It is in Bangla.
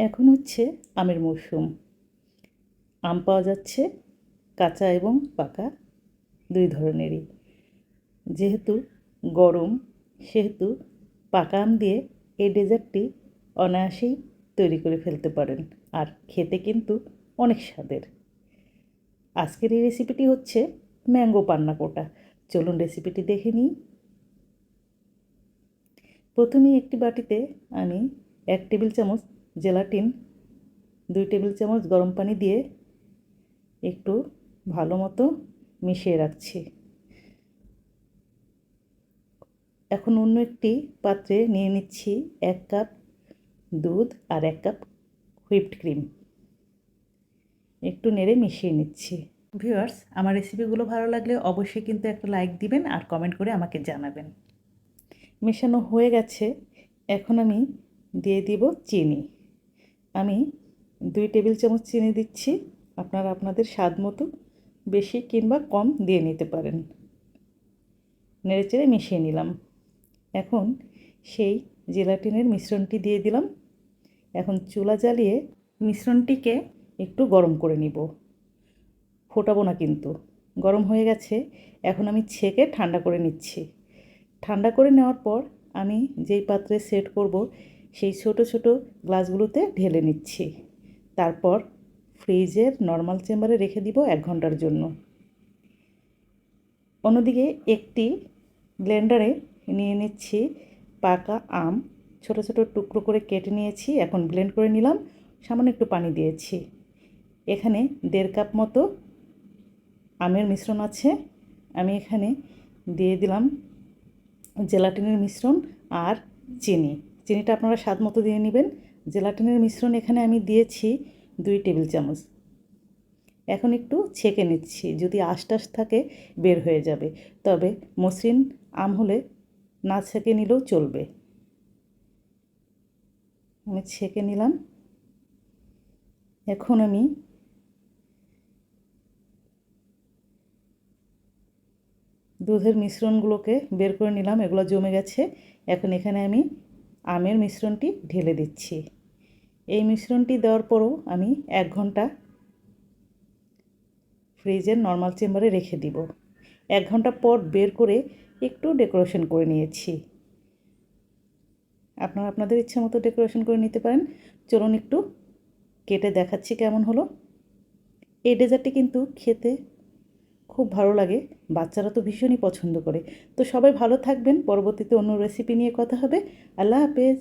এখন হচ্ছে আমের মরশুম আম পাওয়া যাচ্ছে কাঁচা এবং পাকা দুই ধরনেরই। যেহেতু গরম, সেহেতু পাকা আম দিয়ে এই ডেজার্টটি অনায়াসেই তৈরি করে ফেলতে পারেন আর খেতে কিন্তু অনেক স্বাদের। আজকের এই রেসিপিটি হচ্ছে ম্যাঙ্গো পান্না কোটা। চলুন রেসিপিটি দেখে নিই। প্রথমেই একটি বাটিতে আমি এক টেবিল চামচ জেলাটিন দুই টেবিল চামচ গরম পানি দিয়ে একটু ভালো মতো মিশিয়ে রাখছি। এখন অন্য একটি পাত্রে নিয়ে নিচ্ছি এক কাপ দুধ আর এক কাপ হুইপড ক্রিম। একটু নেড়ে মিশিয়ে নিচ্ছি। ভিউয়ার্স, আমার রেসিপিগুলো ভালো লাগলে অবশ্যই কিন্তু একটা লাইক দিবেন আর কমেন্ট করে আমাকে জানাবেন। মেশানো হয়ে গেছে। এখন আমি দিয়ে দিব চিনি। আমি দুই টেবিল চামচ চিনি দিচ্ছি। আপনারা আপনাদের স্বাদ মতো বেশি কিংবা কম দিয়ে নিতে পারেন। নেড়েচেড়ে মিশিয়ে নিলাম। এখন সেই জেলাটিনের মিশ্রণটি দিয়ে দিলাম। এখন চুলা জ্বালিয়ে মিশ্রণটিকে একটু গরম করে নিব। ফোটাবো না কিন্তু। গরম হয়ে গেছে। এখন আমি ছেঁকে ঠান্ডা করে নিচ্ছি। ঠান্ডা করে নেওয়ার পর আমি যেই পাত্রে সেট করব সেই ছোট ছোট গ্লাসগুলোতে ঢেলে নিচ্ছি। তারপর ফ্রিজের নর্মাল চেম্বারে রেখে দিব এক ঘণ্টার জন্য। অন্যদিকে একটি ব্লেন্ডারে নিয়ে নিচ্ছি পাকা আম। ছোট ছোট টুকরো করে কেটে নিয়েছি, এখন ব্লেন্ড করে নিলাম। সামান্য একটু পানি দিয়েছি। এখানে দেড় কাপ মতো আমের মিশ্রণ আছে। আমি এখানে দিয়ে দিলাম জেলাটিনের মিশ্রণ আর চিনি। চিনিটা আপনারা স্বাদ মতো দিয়ে নেবেন। জেলাটিনের মিশ্রণ এখানে আমি দিয়েছি দুই টেবিল চামচ। এখন একটু ছেঁকে নিচ্ছি, যদি আশটাশ থাকে বের হয়ে যাবে। তবে মসৃণ আম হলে না ছেঁকে নিলেও চলবে। আমি ছেঁকে নিলাম। এখন আমি দুধের মিশ্রণগুলোকে বের করে নিলাম, এগুলো জমে গেছে। এখন এখানে আমি আমের মিশ্রণটি ঢেলে দিচ্ছি। এই মিশ্রণটি দেওয়ার পরও আমি এক ঘণ্টা ফ্রিজের নর্মাল চেম্বারে রেখে দিব। এক ঘণ্টা পর বের করে একটু ডেকোরেশন করে নিয়েছি। আপনারা আপনাদের ইচ্ছা মতো ডেকোরেশন করে নিতে পারেন। চলুন একটু কেটে দেখাচ্ছি কেমন হলো। এই ডেজার্টটি কিন্তু খেতে খুব ভালো লাগে। বাচ্চারা তো ভীষণই পছন্দ করে। তো সবাই ভালো থাকবেন। পরবর্তীতে অন্য রেসিপি নিয়ে কথা হবে। আল্লাহ হাফেজ।